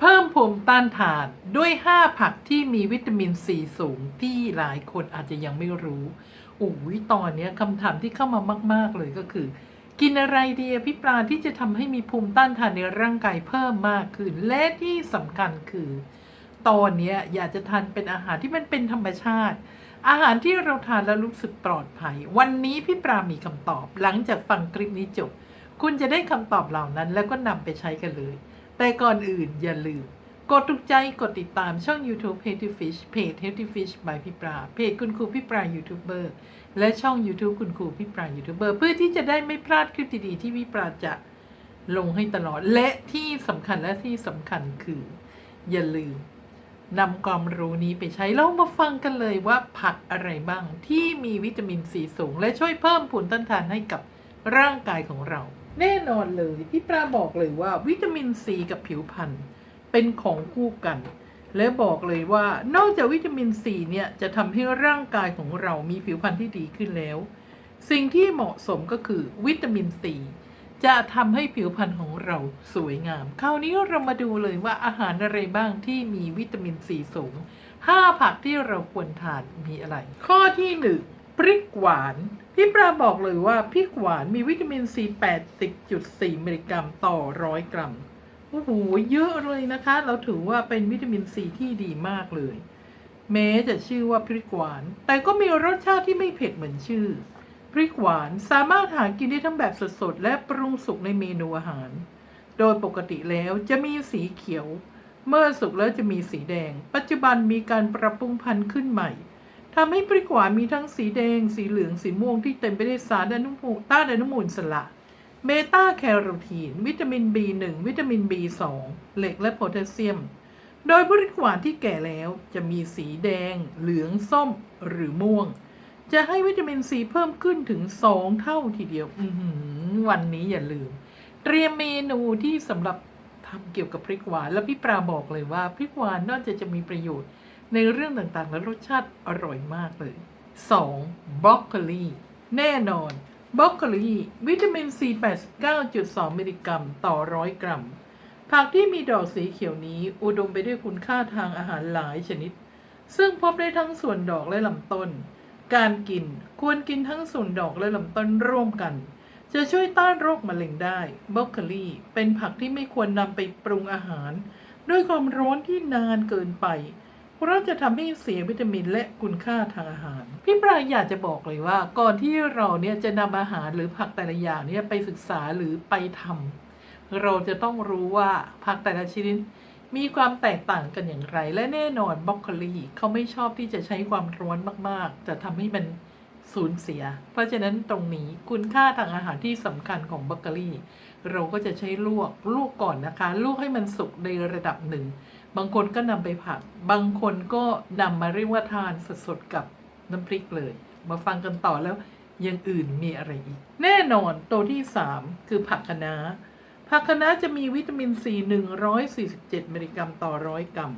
เพิ่มภูมิต้านทานด้วย 5 ผักที่มีวิตามินซีสูงที่หลายคนอาจจะยังไม่รู้อุ้ยตอนนี้คำถามที่เข้ามามาก ๆ เลยก็คือ กินอะไรดีพี่ปลาที่จะทำให้มีภูมิต้านทานในร่างกายเพิ่มมากขึ้น และที่สำคัญคือ ตอนนี้อยากจะทานเป็นอาหารที่มันเป็นธรรมชาติ อาหารที่เราทานแล้วรู้สึกปลอดภัย วันนี้พี่ปลามีคำตอบ หลังจากฟังคลิปนี้จบ คุณจะได้คำตอบเหล่านั้นแล้วก็นำไปใช้กันเลย แต่ก่อนอื่นอย่าลืม กดถูกใจกดติดตามช่อง YouTube Healthy Fish เพจ Healthy Fish by พี่ปลาเพจคุณครูพี่ปลายูทูบเบอร์และช่อง YouTube คุณครูพี่ปลายูทูบเบอร์เพื่อที่จะได้ไม่พลาดคลิปดีๆที่พี่ปลาจะลงให้ตลอด และที่สำคัญและที่สำคัญคือ อย่าลืมนำความรู้นี้ไปใช้แล้วมาฟังกันเลยว่าผักอะไรบ้างที่มีวิตามินซีสูง และช่วยเพิ่มภูมิต้านทานให้กับร่างกายของเรา แน่นอนเลยพี่ปลาบอกเลยว่าวิตามินซีกับผิวพรรณเป็นของคู่กัน และบอกเลยว่านอกจากวิตามินซีเนี่ยจะทำให้ร่างกายของเรามีผิวพรรณที่ดีขึ้นแล้ว สิ่งที่เหมาะสมก็คือวิตามินซีจะทำให้ผิวพรรณของเราสวยงาม คราวนี้เรามาดูเลยว่าอาหารอะไรบ้างที่มีวิตามินซีสูง 5 ผักที่เราควรทานมีอะไร ข้อที่ 1 พริกหวาน พี่ปลาบอกเลยว่าพริกหวานมีวิตามินซี80.4มิลลิกรัมต่อร้อยกรัมโอ้โหเยอะเลยนะคะ เราถือว่าเป็นวิตามินซีที่ดีมากเลย แม้จะชื่อว่าพริกหวาน แต่ก็มีรสชาติที่ไม่เผ็ดเหมือนชื่อ พริกหวานสามารถหากินได้ทั้งแบบสดๆ และปรุงสุกในเมนูอาหาร โดยปกติแล้วจะมีสีเขียว เมื่อสุกแล้วจะมีสีแดง ปัจจุบันมีการปรับปรุงพันธุ์ขึ้นใหม่ ทำให้พริกหวานมีทั้งสีแดง สีเหลือง สีม่วงที่เต็มไปด้วยสารอนุมูลต้านอนุมูลอิสระ เบต้าแคโรทีน วิตามิน B1 วิตามิน B2 เหล็กและโพแทสเซียม โดยพริกหวานที่แก่แล้วจะมีสีแดง เหลือง ส้ม หรือม่วง จะให้วิตามินซีเพิ่มขึ้นถึง 2 เท่าทีเดียว วันนี้อย่าลืม เตรียมเมนูที่สำหรับทำเกี่ยวกับพริกหวาน แล้วพี่ปลาบอกเลยว่าพริกหวานนอกจากจะมีประโยชน์ ในเรื่องต่างๆ และรสชาติอร่อยมากเลย 2. บรอกโคลีแน่นอนบรอกโคลีวิตามินซี89.2 มิลลิกรัมต่อร้อยกรัม ผักที่มีดอกสีเขียวนี้อุดมไปด้วยคุณค่าทางอาหารหลายชนิด ซึ่งพบได้ทั้งส่วนดอกและลำต้น การกินควรกินทั้งส่วนดอกและลำต้นร่วมกัน จะช่วยต้านโรคมะเร็งได้บรอกโคลีเป็นผักที่ไม่ควรนำไปปรุงอาหาร ด้วยความร้อนที่นานเกินไป เพราะจะทำให้เสียวิตามินและคุณค่าทางอาหาร พี่ปลายอยากจะบอกเลยว่า ก่อนที่เราเนี่ยจะนำอาหารหรือผักแต่ละอย่างเนี่ยไปศึกษาหรือไปทำเราจะต้องรู้ว่าผักแต่ละชนิดมีความแตกต่างกันอย่างไร และแน่นอนบรอกโคลีเขาไม่ชอบที่จะใช้ความร้อนมากๆ จะทำให้มันสูญเสีย เพราะฉะนั้นตรงนี้คุณค่าทางอาหารที่สำคัญของบรอกโคลีเราก็จะใช้ลวกลวกก่อนนะคะ ลวกให้มันสุกในระดับหนึ่ง บางคนก็นำไปผัด บางคนก็นำมาเรียกว่าทานสดๆกับน้ำพริกเลย มาฟังกันต่อแล้วอยังอื่นมีอะไรอีก แน่นอนตัวที่ 3 คือผักคะน้าผักคะน้าจะมีวิตามินซี147 มิลลิกรัมต่อร้อยกรัม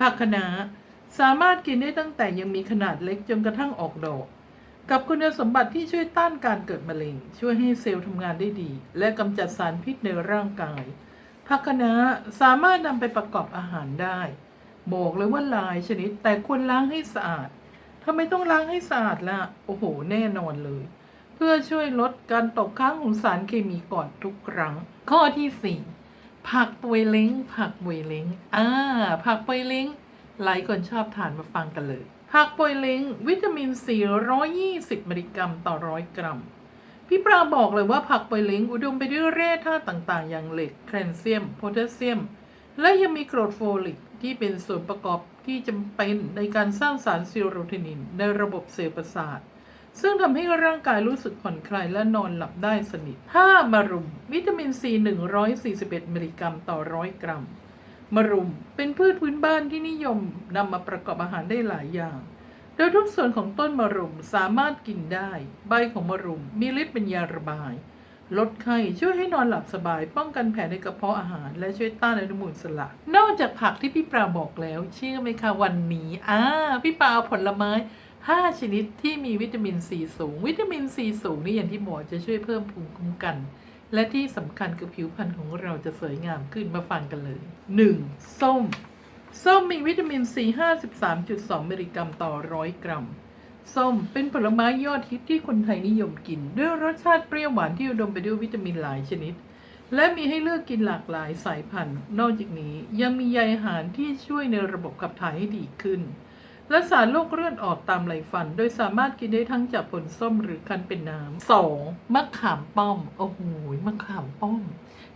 ผักคะน้าสามารถกินได้ตั้งแต่ยังมีขนาดเล็กจนกระทั่งออกดอก กับคุณสมบัติที่ช่วยต้านการเกิดมะเร็ง ช่วยให้เซลล์ทำงานได้ดี และกำจัดสารพิษในร่างกาย ผักคะน้าสามารถนำไปประกอบอาหารได้บอกเลยว่าหลายชนิด แต่ควรล้างให้สะอาดทำไมต้องล้างให้สะอาดล่ะ โอ้โห แน่นอนเลย เพื่อช่วยลดการตกค้างของสารเคมีก่อนทุกครั้ง ข้อที่ 4 ผักปวยเล้ง ผักปวยเล้งอ่าผักปวยเล้งหลายคนชอบทานมาฟังกันเลย ผักปวยเล้งวิตามิน 420 มิลลิกรัมต่อร้อยกรัม พี่ปราบอกเลยว่าผักปวยเล้งอุดมไปด้วยแร่ธาตุต่างๆ อย่างเหล็ก แคลเซียม โพแทสเซียม และยังมีกรดโฟลิกที่เป็นส่วนประกอบที่จำเป็นในการสร้างสารซีโรโทนิน ในระบบเซลล์ประสาท ซึ่งทำให้ร่างกายรู้สึกผ่อนคลายและนอนหลับได้สนิท 5. มะรุม วิตามินซี 141 มิลลิกรัมต่อร้อยกรัมมะรุม เป็นพืชพื้นบ้านที่นิยมนำมาประกอบอาหารได้หลายอย่าง โดยทุกส่วนของต้นมะรุมสามารถกินได้ ใบของมะรุมมีฤทธิ์เป็นยาระบาย ลดไข้ช่วยให้นอนหลับสบาย ป้องกันแผลในกระเพาะอาหาร และช่วยต้านอนุมูลอิสระนอกจากผักที่พี่ปลาบอกแล้ว เชื่อไหมคะวันนี้อ่าพี่ปลาเอาผลไม้ 5 ชนิดที่มีวิตามินซีสูง วิตามินซีสูงนี่อย่างที่บอกจะช่วยเพิ่มภูมิคุ้มกัน และที่สำคัญคือผิวพรรณของเราจะสวยงามขึ้นมาฟังกันเลย 1. ส้ม ส้มมีวิตามินซี53.2 มิลลิกรัมต่อร้อยกรัม ส้มเป็นผลไม้ยอดฮิตที่คนไทยนิยมกิน ด้วยรสชาติเปรี้ยวหวานที่อุดมไปด้วยวิตามินหลายชนิด และมีให้เลือกกินหลากหลายสายพันธุ์ นอกจากนี้ยังมีใยอาหารที่ช่วยในระบบขับถ่ายให้ดีขึ้น และสารโรคเลือดออกตามไหลฟัน โดยสามารถกินได้ทั้งจากผลส้มหรือคั้นเป็นน้ำสองมะขามป้อม โอ้โหมะขามป้อม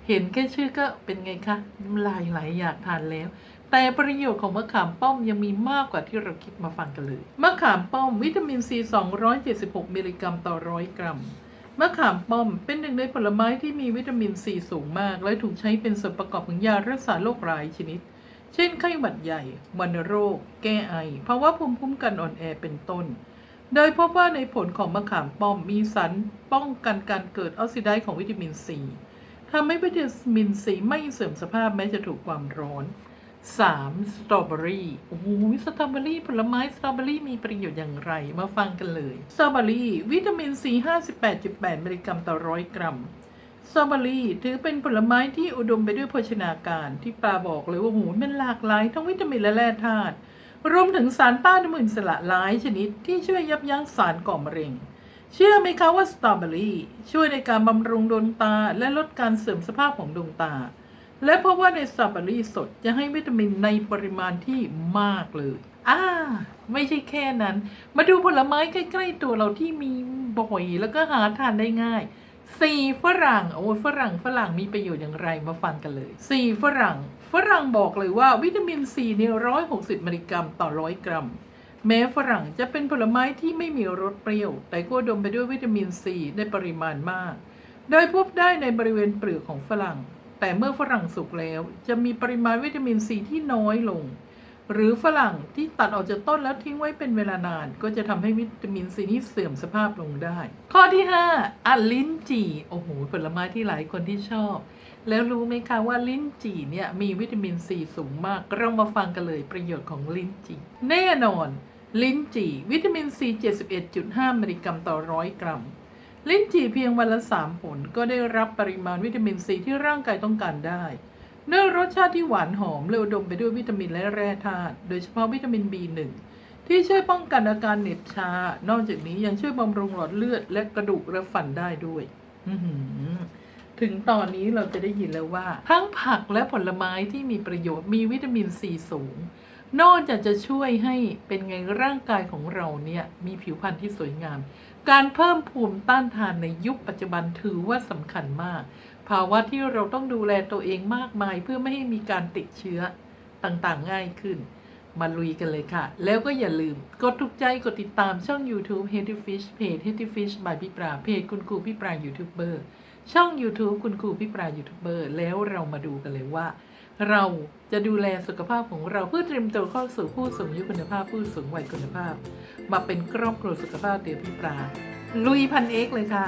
เห็นแค่ชื่อก็เป็นไงคะน้ำลายไหลอยากทานแล้ว แต่ประโยชน์ของมะขามป้อมยังมีมากกว่าที่เราคิดมาฟังกันเลย มะขามป้อมวิตามินซี 276 มิลลิกรัมต่อร้อยกรัม มะขามป้อมเป็นหนึ่งในผลไม้ที่มีวิตามินซีสูงมาก และถูกใช้เป็นส่วนประกอบของยารักษาโรคหลายชนิด เช่นไข้หวัดใหญ่ วัณโรค แก้ไอ ภาวะภูมิคุ้มกันอ่อนแอเป็นต้น โดยพบว่าในผลของมะขามป้อมมีสารป้องกันการเกิดออกซิไดซ์ของวิตามินซีทำให้วิตามินซีไม่เสื่อมสภาพแม้จะถูกความร้อน 3. สตรอเบอรี่โอ้โหสตรอเบอรี่ผลไม้สตรอเบอรี่มีประโยชน์อย่างไร มาฟังกันเลย สตรอเบอรี่ วิตามินซี58.8 มิลลิกรัมต่อร้อยกรัม สตรอเบอรี่ถือเป็นผลไม้ที่อุดมไปด้วยโภชนาการที่ปลาบอกเลยว่าโอ้โหมันหลากหลายทั้งวิตามินและแร่ธาตุ รวมถึงสารต้านอนุมูลอิสระหลายชนิดที่ช่วยยับยั้งสารก่อมะเร็ง เชื่อไหมคะว่าสตรอเบอรี่ช่วยในการบำรุงดวงตาและลดการเสื่อมสภาพของดวงตา และเพราะว่าในสตรอเบอรี่สดจะให้วิตามินในปริมาณที่มากเลยอ่าไม่ใช่แค่นั้น มาดูผลไม้ใกล้ๆตัวเราที่มีบ่อยแล้วก็หาทานได้ง่ายสีฝรั่งโอ้ฝรั่งฝรั่งมีประโยชน์อย่างไรมาฟังกันเลยสีฝรั่ง ฝรั่งบอกเลยว่าวิตามินซีเนี่ยร้อยหกสิบมิลลิกรัมต่อร้อยกรัม แม้ฝรั่งจะเป็นผลไม้ที่ไม่มีรสเปรี้ยว แต่ก็ดมไปด้วยวิตามินซีในปริมาณมาก โดยพบได้ในบริเวณเปลือกของฝรั่ง แต่เมื่อฝรั่งสุกแล้ว จะมีปริมาณวิตามินซีที่น้อยลง หรือฝรั่งที่ตัดออกจากต้นแล้วทิ้งไว้เป็นเวลานาน ก็จะทำให้วิตามินซีนี้เสื่อมสภาพลงได้ ข้อที่ 5อันลิ้นจี่โอ้โหผลไม้ที่หลายคนที่ชอบ แล้วรู้ไหมคะว่าลิ้นจี่เนี่ยมีวิตามินซีสูงมาก เรามาฟังกันเลยประโยชน์ของลิ้นจี่แน่นอน ลิ้นจี่วิตามินซี71.5มิลลิกรัมต่อร้อยกรัม ลิ้นจี่เพียงวันละ3ผลก็ได้รับปริมาณวิตามินซีที่ร่างกายต้องการได้ด้วยรสชาติที่หวานหอมและอุดมไปด้วยวิตามินและแร่ธาตุโดยเฉพาะวิตามิน B1 ที่ช่วยป้องกันอาการเหน็บชา นอกจากนี้ยังช่วยบำรุงหลอดเลือดและกระดูกและฟันได้ด้วยถึงตอนนี้เราจะได้ยินแล้วว่า ทั้งผักและผลไม้ที่มีประโยชน์มีวิตามินซีสูง นอกจากจะช่วยให้เป็นไงร่างกายของเราเนี่ยมีผิวพรรณที่สวยงาม การเพิ่มภูมิต้านทานในยุคปัจจุบันถือว่าสำคัญมาก ภาวะที่เราต้องดูแลตัวเองมากมายเพื่อไม่ให้มีการติดเชื้อต่างๆ ง่ายขึ้น มาลุยกันเลยค่ะ แล้วก็อย่าลืม กดถูกใจกดติดตามช่อง YouTube Healthy Fish เพจ Healthy Fish by พี่ปราเพจคุณครูพี่ปรายูทูบเบอร์ช่อง YouTube คุณครูพี่ปรายูทูบเบอร์แล้วเรามาดูกันเลยว่า เราจะดูแลสุขภาพของเราเพื่อเตรียมตัวเข้าสู่ผู้สูงอายุคุณภาพผู้สูงวัยคุณภาพ มาเป็นครอบครัวสุขภาพเดียวพี่ปลาลุยพันเอกเลยค่ะ